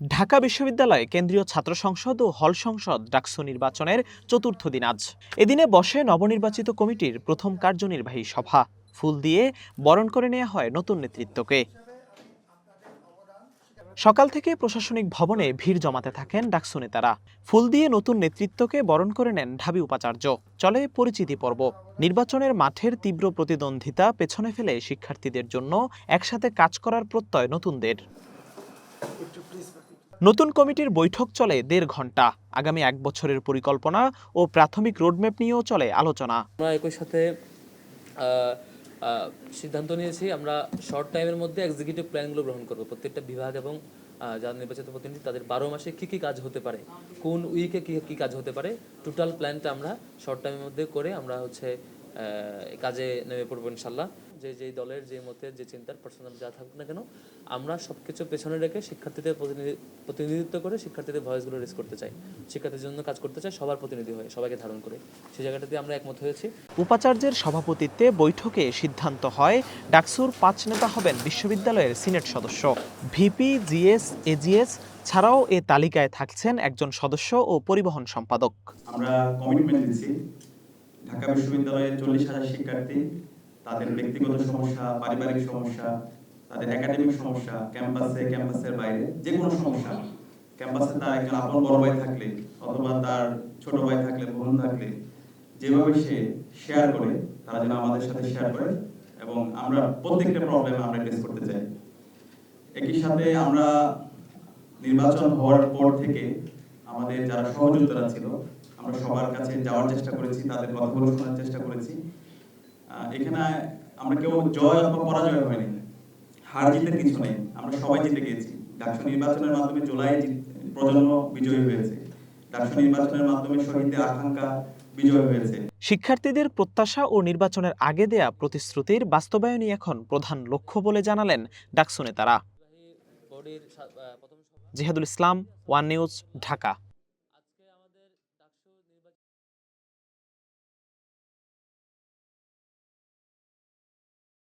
ঢাকা বিশ্ববিদ্যালয়ে কেন্দ্রীয় ছাত্র সংসদ ও হল সংসদ ডাকসু নির্বাচনের চতুর্থ দিন আজ। এদিনে বসে নবনির্বাচিত কমিটির প্রথম কার্যনির্বাহী সভা। ফুল দিয়ে বরণ করে নেওয়া হয় নতুন নেতৃত্বকে। সকাল থেকে প্রশাসনিক ভবনে ভিড় জমাতে থাকেন ডাকসু নেতারা। ফুল দিয়ে নতুন নেতৃত্বকে বরণ করে নেন ঢাবি উপাচার্য। চলে পরিচিতি পর্ব। নির্বাচনের মাঠের তীব্র প্রতিদ্বন্দ্বিতা পেছনে ফেলে শিক্ষার্থীদের জন্য একসাথে কাজ করার প্রত্যয় নতুনদের। নতুন কমিটির বৈঠক চলে দেড় ঘণ্টা। আগামী এক বছরের পরিকল্পনা ও প্রাথমিক রোডম্যাপ নিয়েও চলে আলোচনা। আমরা একই সাথে সিদ্ধান্ত নিয়েছি, আমরা শর্ট টাইমের মধ্যে এক্সিকিউটিভ প্ল্যানগুলো গ্রহণ করব। প্রত্যেকটা বিভাগ এবং যারা নির্বাচিত প্রতিনিধি, তাদের বারো মাসে কী কী কাজ হতে পারে? কোন উইকে কী কী কাজ হতে পারে? টোটাল প্ল্যানটা আমরা শর্ট টাইমের মধ্যে করে আমরা হচ্ছে কাজে নেমে পড়ব ইনশাল্লাহ। যে যেই দলের যে মতের যে চিন্তার পার্সোনাল যা থাকুক না কেন আমরা সব কিছু পেছনে রেখে শিক্ষার্থীদের প্রতিনিধি প্রতিনিধিত্ব করে শিক্ষার্থীদের ভয়েসগুলো রেস করতে চাই। শিক্ষার্থীদের জন্য কাজ করতে চাই সবার প্রতিনিধি হয়ে সবাইকে ধারণ করে। সেই জায়গাটাতে আমরা একমত হয়েছি। উপাচার্যের সভাপতিত্বে বৈঠকে সিদ্ধান্ত হয় ডাকসুর পাঁচ নেতা হবেন বিশ্ববিদ্যালয়ের সিনেট সদস্য। ভিপি জিএস এজিএস ছাড়াও এ তালিকায় থাকছেন একজন সদস্য ও পরিবহন সম্পাদক। আমরা কমিটমেন্ট দিচ্ছি। ঢাকা বিশ্ববিদ্যালয়ের চল্লিশ হাজার শিক্ষার্থী, তাদের ব্যক্তিগত সমস্যা, পারিবারিক সমস্যা, তাদের একাডেমিক সমস্যা ক্যাম্পাসে ক্যাম্পাসের বাইরে, যে কোনো সমস্যা। ক্যাম্পাসে তার একজন আপন বড় ভাই থাকলে অথবা তার ছোট ভাই থাকলে, বোন থাকলে, যেভাবে সে শেয়ার করে, তারা যেন আমাদের সাথে শেয়ার করে এবং আমরা প্রত্যেকটা প্রবলেম আমরা ফেস করতে চাই। একই সাথে আমরা নির্বাচন হওয়ার পর থেকে আমাদের যারা সহযোগিতারা ছিল আমরা সবার কাছে যাওয়ার চেষ্টা করেছি তাদের কথাগুলো শোনার চেষ্টা করেছি। এখানে আমরা কেউ জয় অথবা পরাজয় হয়নি। হার জিতের কিছু নেই। আমরা সবাই জিতে গিয়েছি। ডাকসু নির্বাচনের মাধ্যমে জুলাই প্রজন্ম বিজয়ী হয়েছে। ডাকসু নির্বাচনের মাধ্যমে শহীদদের আকাঙ্ক্ষা বিজয় হয়েছে। শিক্ষার্থীদের প্রত্যাশা ও নির্বাচনের আগে দেয়া প্রতিশ্রুতির বাস্তবায়নই এখন প্রধান লক্ষ্য বলে জানালেন ডাকসু নেতারা। Jihadul Islam one news Dhaka.